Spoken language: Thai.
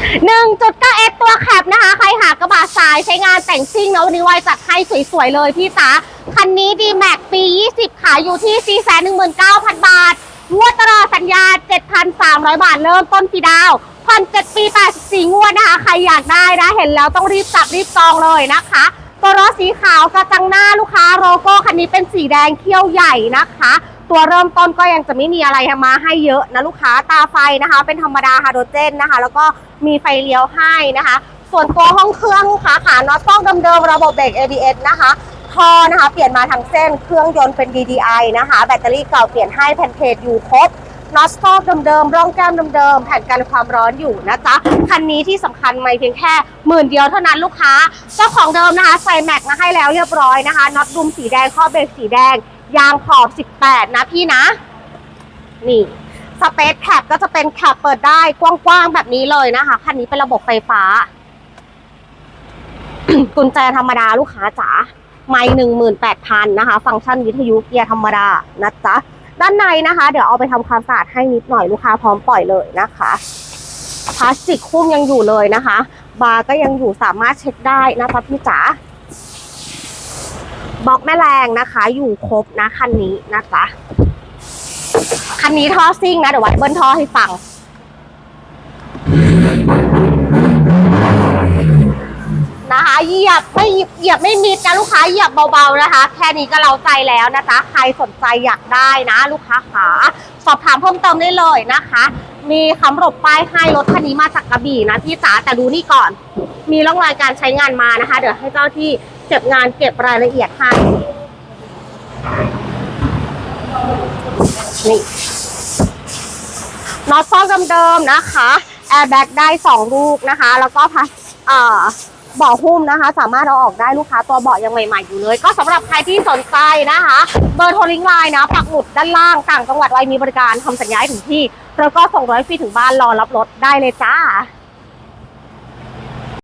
1.9 s ตัวแคปนะคะ ใครหากระบะสายใช้งานแต่งซิ่งเนาะวันนี้ไวจัดให้สวยๆเลยพี่จ๋าคันนี้ d m a x ปี 20 ขายอยู่ที่ 419,000 บาทงวดตลอดสัญญา 7,300 บาทเริ่มต้นฟรีดาวน์ผ่อน7ปี 84 งวดนะคะ ใครอยากได้นะ เห็นแล้วต้องรีบจับรีบจองเลยนะคะตัวรถสีขาวกระจังหน้าลูกค้าโลโก้คันนี้เป็นสีแดงเขี้ยวใหญ่นะคะ ตัวเริ่มต้นก็ยังจะไม่มีอะไรมาให้เยอะนะลูกค้าตาไฟนะคะ เป็นธรรมดาฮาโดรเจนนะคะ แล้วก็มีไฟเลี้ยวให้นะคะ ส่วนตัวห้องเครื่องลูกค้าขาน็อตต้องเดิมๆระบบเบรก ABS นะคะท่อนะคะ เปลี่ยนมาทั้งเส้นเครื่องยนต์เป็น DDI นะคะ แบตเตอรี่เก่าเปลี่ยนให้แผ่นเพจอยู่ครบน็อตสต๊อกเดิมๆร่องแก้มเดิมๆแผ่นกันความร้อนอยู่นะจ๊ะ คันนี้ที่สำคัญไม่เพียงแค่หมื่นเดียวเท่านั้นลูกค้า เจ้าของเดิมนะคะใส่แม็กมาให้แล้วเรียบร้อยนะคะน็อตดุมสีแดงข้อเบรกสีแดง ยางขอบ 18 นะพี่นะ นี่สเปซแคปก็จะเป็นแคปเปิดได้กว้างๆแบบนี้เลยนะคะ คันนี้เป็นระบบไฟฟ้า กุญแจธรรมดาลูกค้าจ๋าไม่หนึ่งหมื่นแปดพันนะคะ ฟังก์ชันวิทยุเกียร์ธรรมดานะจ๊ะ ด้านในนะคะ เดี๋ยวเอาไปทำความสะอาดให้นิดหน่อยลูกค้าพร้อมปล่อยเลยนะคะพลาสติกคุ้มยังอยู่เลยนะคะ บาร์ก็ยังอยู่สามารถเช็คได้นะคะพี่จ๋า บล็อกแม่แรงนะคะ อยู่ครบนะคันนี้นะจ๊ะคันนี้ท่อซิ่งนะเดี๋ยววัดเบิ้ลท่อให้ฟัง นะคะเหยียบไม่เหยียบไม่มิดนะลูกค้าเหยียบเบาๆนะคะ แค่นี้ก็เราใจแล้วนะจ๊ะใครสนใจอยากได้นะ ลูกค้าขาสอบถามเพิ่มเติมได้เลยนะคะ มีคำรบป้ายให้รถคันนี้มาจากกระบี่นะพี่จ๋าแต่ดูนี่ก่อน มีร่องรอยการใช้งานมานะคะ เดี๋ยวให้เจ้าที่ เก็บงานเก็บรายละเอียดให้นี่น็อตซ่อมเดิมๆนะคะแอร์แบ็กได้สองลูกนะคะ แล้วก็พัสเอ่อเบาะหุ้มนะคะ สามารถเอาออกได้ลูกค้าตัวเบาะยังใหม่ๆอยู่เลย ก็สำหรับใครที่สนใจนะคะ เบอร์โทรลิงก์ไลน์นะปักหมุดด้านล่างต่างจังหวัดไว้มีบริการทำสัญญาให้ถึงที่แล้วก็ส่งร้อยฟรีถึงบ้านรอรับรถได้เลยจ้า